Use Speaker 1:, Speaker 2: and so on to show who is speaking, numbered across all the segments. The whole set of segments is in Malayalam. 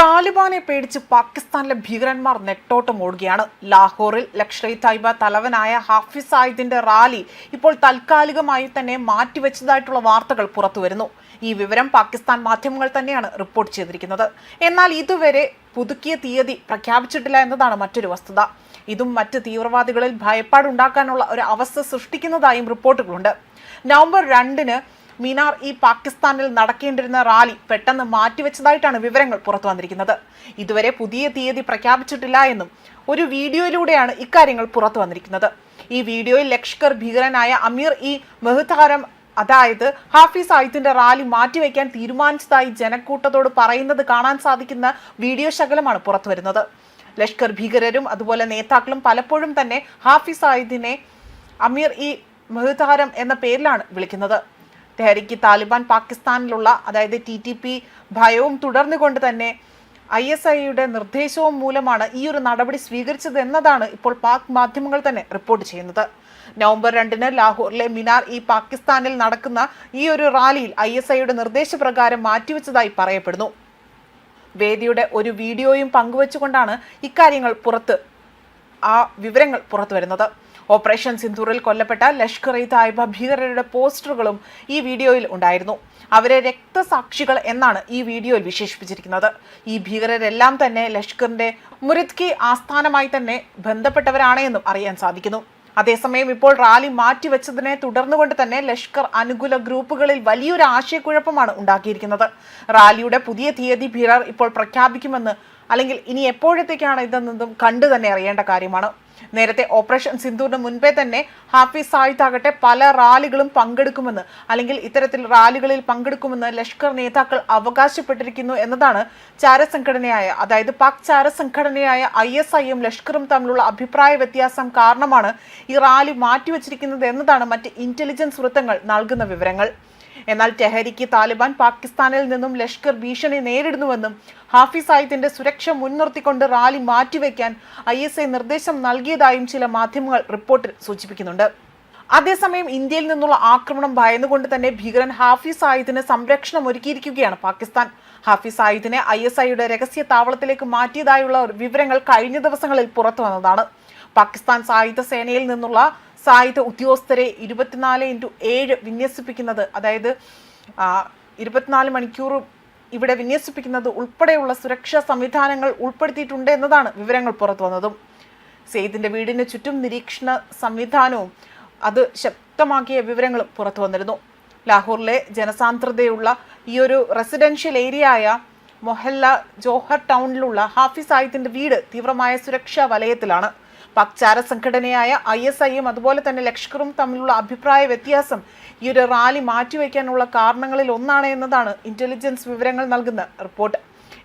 Speaker 1: താലിബാനെ പേടിച്ച് പാകിസ്ഥാനിലെ ഭീകരന്മാർ നെട്ടോട്ടം ഓടുകയാണ്. ലാഹോറിൽ ലഷ്കർ ഇ തൈബ തലവനായ ഹാഫിസ് സായിദിന്റെ റാലി ഇപ്പോൾ താൽക്കാലികമായി തന്നെ മാറ്റിവെച്ചതായിട്ടുള്ള വാർത്തകൾ പുറത്തുവരുന്നു. ഈ വിവരം പാകിസ്ഥാൻ മാധ്യമങ്ങൾ തന്നെയാണ് റിപ്പോർട്ട് ചെയ്തിരിക്കുന്നത്. എന്നാൽ ഇതുവരെ പുതുക്കിയ തീയതി പ്രഖ്യാപിച്ചിട്ടില്ല എന്നതാണ് മറ്റൊരു വസ്തുത. ഇതും മറ്റ് തീവ്രവാദികളിൽ ഭയപ്പാടുണ്ടാക്കാനുള്ള ഒരു അവസ്ഥ സൃഷ്ടിക്കുന്നതായും റിപ്പോർട്ടുകളുണ്ട്. നവംബർ രണ്ടിന് മിനാർ ഈ പാകിസ്ഥാനിൽ നടക്കേണ്ടിരുന്ന റാലി പെട്ടെന്ന് മാറ്റിവെച്ചതായിട്ടാണ് വിവരങ്ങൾ പുറത്തു വന്നിരിക്കുന്നത്. ഇതുവരെ പുതിയ തീയതി പ്രഖ്യാപിച്ചിട്ടില്ല എന്നും ഒരു വീഡിയോയിലൂടെയാണ് ഇക്കാര്യങ്ങൾ പുറത്തു വന്നിരിക്കുന്നത്. ഈ വീഡിയോയിൽ ലഷ്കർ ഭീകരനായ അമീർ ഇ മെഹ്താരം അതായത് ഹാഫിസ് സായിത്തിന്റെ റാലി മാറ്റിവെക്കാൻ തീരുമാനിച്ചതായി ജനക്കൂട്ടത്തോട് പറയുന്നത് കാണാൻ സാധിക്കുന്ന വീഡിയോ ശകലമാണ് പുറത്തു വരുന്നത്. ലഷ്കർ ഭീകരരും അതുപോലെ നേതാക്കളും പലപ്പോഴും തന്നെ ഹാഫിസ് സായിദിനെ അമീർ ഇ മെഹ്താരം എന്ന പേരിലാണ് വിളിക്കുന്നത്. തെഹരിക്ക് താലിബാൻ പാകിസ്ഥാനിലുള്ള അതായത് ടി ടി പി ഭയവും തുടർന്നുകൊണ്ട് തന്നെ ഐ എസ് ഐയുടെ നിർദ്ദേശവും മൂലമാണ് ഈ ഒരു നടപടി സ്വീകരിച്ചത് എന്നതാണ് ഇപ്പോൾ പാക് മാധ്യമങ്ങൾ തന്നെ റിപ്പോർട്ട് ചെയ്യുന്നത്. നവംബർ രണ്ടിന് ലാഹോറിലെ മിനാർ ഈ പാകിസ്ഥാനിൽ നടക്കുന്ന ഈ ഒരു റാലിയിൽ ഐ എസ് ഐയുടെ നിർദ്ദേശപ്രകാരം മാറ്റിവെച്ചതായി പറയപ്പെടുന്നു. വേദിയുടെ ഒരു വീഡിയോയും പങ്കുവച്ചുകൊണ്ടാണ് ഇക്കാര്യങ്ങൾ പുറത്ത് ആ വിവരങ്ങൾ പുറത്തു വരുന്നത് ഓപ്പറേഷൻ സിന്ധൂറിൽ കൊല്ലപ്പെട്ട ലഷ്കർ ഇ തായ്ബ ഭീകരരുടെ പോസ്റ്ററുകളും ഈ വീഡിയോയിൽ ഉണ്ടായിരുന്നു. അവരെ രക്തസാക്ഷികൾ എന്നാണ് ഈ വീഡിയോയിൽ വിശേഷിപ്പിച്ചിരിക്കുന്നത്. ഈ ഭീകരരെല്ലാം തന്നെ ലഷ്കറിന്റെ മുരിദ്കി ആസ്ഥാനമായി തന്നെ ബന്ധപ്പെട്ടവരാണ് എന്നും അറിയാൻ സാധിക്കുന്നു. അതേസമയം ഇപ്പോൾ റാലി മാറ്റിവെച്ചതിനെ തുടർന്നുകൊണ്ട് തന്നെ ലഷ്കർ അനുകൂല ഗ്രൂപ്പുകളിൽ വലിയൊരു ആശയക്കുഴപ്പമാണ് ഉണ്ടാക്കിയിരിക്കുന്നത്. റാലിയുടെ പുതിയ തീയതി ഭീകരർ ഇപ്പോൾ പ്രഖ്യാപിക്കുമെന്ന് അല്ലെങ്കിൽ ഇനി എപ്പോഴത്തേക്കാണ് ഇതെന്നതും കണ്ടു തന്നെ അറിയേണ്ട കാര്യമാണ്. നേരത്തെ ഓപ്പറേഷൻ സിന്ധുവിന് മുൻപേ തന്നെ ഹാഫിസ് സായിദ് ആകട്ടെ പല റാലികളും പങ്കെടുക്കുമെന്ന് അല്ലെങ്കിൽ ഇത്തരത്തിൽ റാലികളിൽ പങ്കെടുക്കുമെന്ന് ലഷ്കർ നേതാക്കൾ അവകാശപ്പെട്ടിരിക്കുന്നു എന്നതാണ് ചാരസംഘടനയായ അതായത് പാക് ചാരസംഘടനയായ ഐ എസ് ഐയും ലഷ്കറും തമ്മിലുള്ള അഭിപ്രായ വ്യത്യാസം കാരണമാണ് ഈ റാലി മാറ്റിവെച്ചിരിക്കുന്നത് എന്നതാണ് മറ്റ് ഇന്റലിജൻസ് വൃത്തങ്ങൾ നൽകുന്ന വിവരങ്ങൾ. എന്നാൽ ടെഹരിക്ക് താലിബാൻ പാകിസ്ഥാനിൽ നിന്നും ലഷ്കർ ഭീഷണി നേരിടുന്നുവെന്നും ഹാഫിസ് സായിദിന്റെ സുരക്ഷ മുൻനിർത്തിക്കൊണ്ട് റാലി മാറ്റിവെക്കാൻ ഐ എസ് ഐ നിർദ്ദേശം നൽകിയതായും ചില മാധ്യമങ്ങൾ റിപ്പോർട്ടിൽ സൂചിപ്പിക്കുന്നുണ്ട്. അതേസമയം ഇന്ത്യയിൽ നിന്നുള്ള ആക്രമണം ഭയന്നുകൊണ്ട് തന്നെ ഭീകരൻ ഹാഫിസ് സായിദിന് സംരക്ഷണം ഒരുക്കിയിരിക്കുകയാണ് പാകിസ്ഥാൻ. ഹാഫിസ് സായിദിനെ ഐ എസ് ഐയുടെ രഹസ്യ താവളത്തിലേക്ക് മാറ്റിയതായുള്ള വിവരങ്ങൾ കഴിഞ്ഞ ദിവസങ്ങളിൽ പുറത്തു വന്നതാണ്. പാകിസ്ഥാൻ സായുധ സേനയിൽ നിന്നുള്ള സായുധ ഉദ്യോഗസ്ഥരെ ഇരുപത്തിനാല് ഇന്റു ഏഴ് വിന്യസിപ്പിക്കുന്നത് അതായത് ഇരുപത്തിനാല് മണിക്കൂർ ഇവിടെ വിന്യസിപ്പിക്കുന്നത് ഉൾപ്പെടെയുള്ള സുരക്ഷാ സംവിധാനങ്ങൾ ഉൾപ്പെടുത്തിയിട്ടുണ്ട് എന്നതാണ് വിവരങ്ങൾ പുറത്തു വന്നതും. സെയ്ദിന്റെ വീടിന് ചുറ്റും നിരീക്ഷണ സംവിധാനവും അത് ശക്തമാക്കിയ വിവരങ്ങളും പുറത്തു വന്നിരുന്നു. ലാഹോറിലെ ജനസാന്ദ്രതയുള്ള ഈ ഒരു റെസിഡൻഷ്യൽ ഏരിയ ആയ മൊഹല്ല ജോഹർ ടൗണിലുള്ള ഹാഫിസ് സായിദിന്റെ വീട് തീവ്രമായ സുരക്ഷാ വലയത്തിലാണ്. പാക് ചാര സംഘടനയായ ഐ എസ് ഐയും അതുപോലെ തന്നെ ലഷ്കറും തമ്മിലുള്ള അഭിപ്രായ വ്യത്യാസം ഈ ഒരു റാലി മാറ്റിവെക്കാനുള്ള കാരണങ്ങളിൽ ഒന്നാണ് എന്നതാണ് ഇന്റലിജൻസ് വിവരങ്ങൾ നൽകുന്ന റിപ്പോർട്ട്.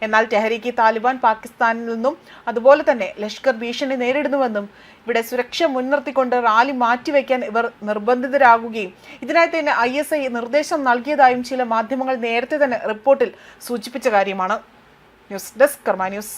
Speaker 1: എന്നാൽ ടെഹരീക്ക് താലിബാൻ പാകിസ്ഥാനിൽ നിന്നും അതുപോലെ തന്നെ ലഷ്കർ ഭീഷണി നേരിടുന്നുവെന്നും ഇവിടെ സുരക്ഷ മുൻനിർത്തിക്കൊണ്ട് റാലി മാറ്റിവെക്കാൻ ഇവർ നിർബന്ധിതരാകുകയും ഇതിനായി തന്നെ ഐ എസ് ഐ നിർദ്ദേശം നൽകിയതായും ചില മാധ്യമങ്ങൾ നേരത്തെ തന്നെ റിപ്പോർട്ടിൽ സൂചിപ്പിച്ച കാര്യമാണ്. News desk Karma news.